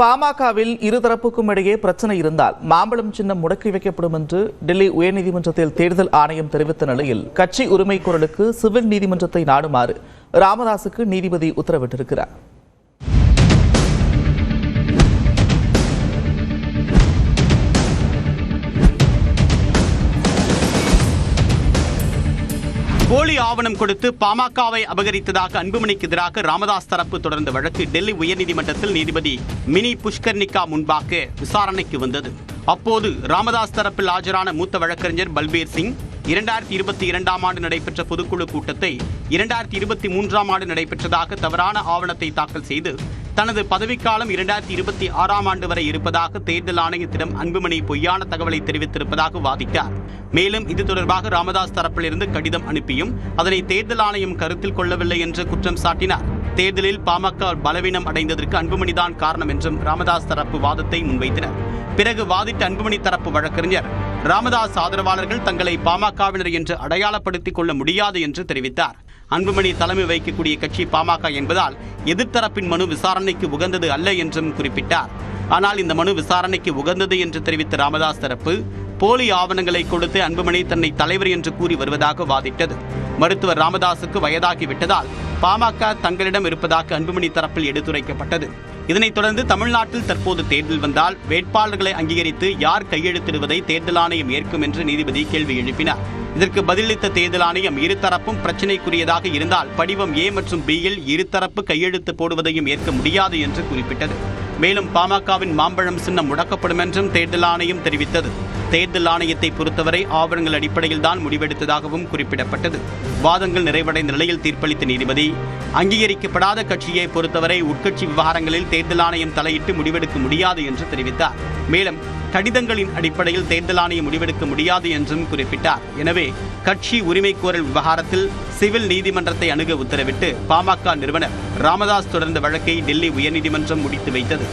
பாமகவில் இருதரப்புக்கும் இடையே பிரச்சனை இருந்தால் மாம்பழம் சின்னம் முடக்கி வைக்கப்படும் என்று டெல்லி உயர்நீதிமன்றத்தில் தேர்தல் ஆணையம் தெரிவித்த நிலையில் கட்சி உரிமை குரலுக்கு சிவில் நீதிமன்றத்தை நாடுமாறு ராமதாசுக்கு நீதிபதி உத்தரவிட்டிருக்கிறார். போலி ஆவணம் கொடுத்து பாமகவை அபகரித்ததாக அன்புமணிக்கு எதிராக ராமதாஸ் தரப்பு தொடர்ந்த வழக்கு டெல்லி உயர்நீதிமன்றத்தில் நீதிபதி மினி புஷ்கர்னிகா முன்பாக விசாரணைக்கு வந்தது. அப்போது ராமதாஸ் தரப்பில் ஆஜரான மூத்த வழக்கறிஞர் பல்பீர் சிங் இரண்டாயிரத்தி இருபத்தி இரண்டாம் ஆண்டு நடைபெற்ற பொதுக்குழு கூட்டத்தை இரண்டாயிரத்தி இருபத்தி மூன்றாம் ஆண்டு நடைபெற்றதாக தவறான ஆவணத்தை தாக்கல் செய்து தனது பதவிக்காலம் இரண்டாயிரத்தி இருபத்தி ஆறாம் ஆண்டு வரை இருப்பதாக தேர்தல் ஆணையத்திடம் அன்புமணி பொய்யான தகவலை தெரிவித்திருப்பதாக வாதிட்டார். மேலும் இது தொடர்பாக ராமதாஸ் தரப்பிலிருந்து கடிதம் அனுப்பியும் அதனை தேர்தல் ஆணையம் கருத்தில் கொள்ளவில்லை என்று குற்றம் சாட்டினார். தேர்தலில் பாமக பலவீனம் அடைந்ததற்கு அன்புமணிதான் காரணம் என்றும் ராமதாஸ் தரப்பு வாதத்தை முன்வைத்தனர். பிறகு வாதிட்ட அன்புமணி தரப்பு வழக்கறிஞர் ராமதாஸ் ஆதரவாளர்கள் தங்களை பாமகவினர் என்று அடையாளப்படுத்திக் கொள்ள முடியாது என்று தெரிவித்தார். அன்புமணி தலைமை வைக்கக்கூடிய கட்சி பாமக என்பதால் எதிர்த்தரப்பின் மனு விசாரணைக்கு உகந்தது அல்ல என்றும் குறிப்பிட்டார். ஆனால் இந்த மனு விசாரணைக்கு உகந்தது என்று தெரிவித்த ராமதாஸ் தரப்பு போலி ஆவணங்களை கொடுத்து அன்புமணி தன்னை தலைவர் என்று கூறி வருவதாக வாதிட்டது. மருத்துவர் ராமதாசுக்கு வயதாகிவிட்டதால் பாமக தங்களிடம் இருப்பதாக அன்புமணி தரப்பில் எடுத்துரைக்கப்பட்டது. இதனைத் தொடர்ந்து தமிழ்நாட்டில் தற்போது தேர்தல் வந்தால் வேட்பாளர்களை அங்கீகரித்து யார் கையெழுத்திடுவதை தேர்தல் ஆணையம் ஏற்கும் என்று நீதிபதி கேள்வி எழுப்பினார். இதற்கு பதிலளித்த தேர்தல் ஆணையம் இருதரப்பும் பிரச்சினைக்குரியதாக இருந்தால் படிவம் ஏ மற்றும் பி யில் இருதரப்பு கையெழுத்து போடுவதையும் ஏற்க முடியாது என்று குறிப்பிட்டது. மேலும் பாமகவின் மாம்பழம் சின்னம் முடக்கப்படும் என்றும் தேர்தல் ஆணையம் தெரிவித்தது. தேர்தல் ஆணையத்தை பொறுத்தவரை ஆவணங்கள் அடிப்படையில் தான் முடிவெடுத்ததாகவும் குறிப்பிடப்பட்டது. வாதங்கள் நிறைவடைந்த நிலையில் தீர்ப்பளித்த நீதிபதி அங்கீகரிக்கப்படாத கட்சியை பொறுத்தவரை உட்கட்சி விவகாரங்களில் தேர்தல் ஆணையம் தலையிட்டு முடிவெடுக்க முடியாது என்று தெரிவித்தார். மேலும் கடிதங்களின் அடிப்படையில் தேர்தல் ஆணையம் முடிவெடுக்க முடியாது என்றும் குறிப்பிட்டார். எனவே கட்சி உரிமை கோரல் விவகாரத்தில் சிவில் நீதிமன்றத்தை அணுக உத்தரவிட்டு பாமக நிறுவனர் ராமதாஸ் தொடர்ந்த வழக்கை டெல்லி உயர்நீதிமன்றம் முடித்து வைத்தது.